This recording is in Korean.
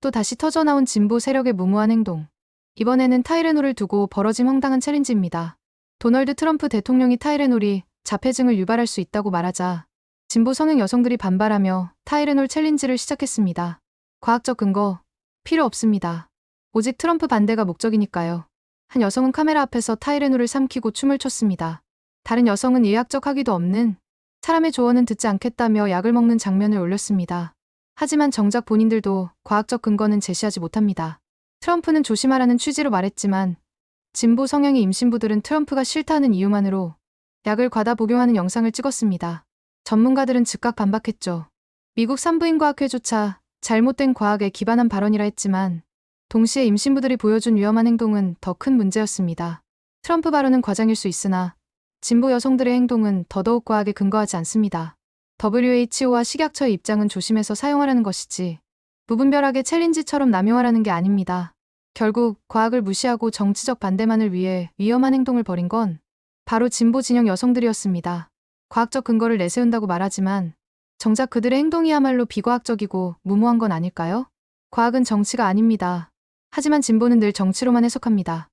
또 다시 터져나온 진보 세력의 무모한 행동. 이번에는 타이레놀을 두고 벌어진 황당한 챌린지입니다. 도널드 트럼프 대통령이 타이레놀이 자폐증을 유발할 수 있다고 말하자 진보 성향 여성들이 반발하며 타이레놀 챌린지를 시작했습니다. 과학적 근거 필요 없습니다. 오직 트럼프 반대가 목적이니까요. 한 여성은 카메라 앞에서 타이레놀을 삼키고 춤을 췄습니다. 다른 여성은 의학적 학위도 없는 사람의 조언은 듣지 않겠다며 약을 먹는 장면을 올렸습니다. 하지만 정작 본인들도 과학적 근거는 제시하지 못합니다. 트럼프는 조심하라는 취지로 말했지만 진보 성향의 임신부들은 트럼프가 싫다는 이유만으로 약을 과다 복용하는 영상을 찍었습니다. 전문가들은 즉각 반박했죠. 미국 산부인과학회조차 잘못된 과학에 기반한 발언이라 했지만 동시에 임신부들이 보여준 위험한 행동은 더 큰 문제였습니다. 트럼프 발언은 과장일 수 있으나 진보 여성들의 행동은 더더욱 과학에 근거하지 않습니다. WHO와 식약처의 입장은 조심해서 사용하라는 것이지 무분별하게 챌린지처럼 남용하라는 게 아닙니다. 결국 과학을 무시하고 정치적 반대만을 위해 위험한 행동을 벌인 건 바로 진보 진영 여성들이었습니다. 과학적 근거를 내세운다고 말하지만 정작 그들의 행동이야말로 비과학적이고 무모한 건 아닐까요? 과학은 정치가 아닙니다. 하지만 진보는 늘 정치로만 해석합니다.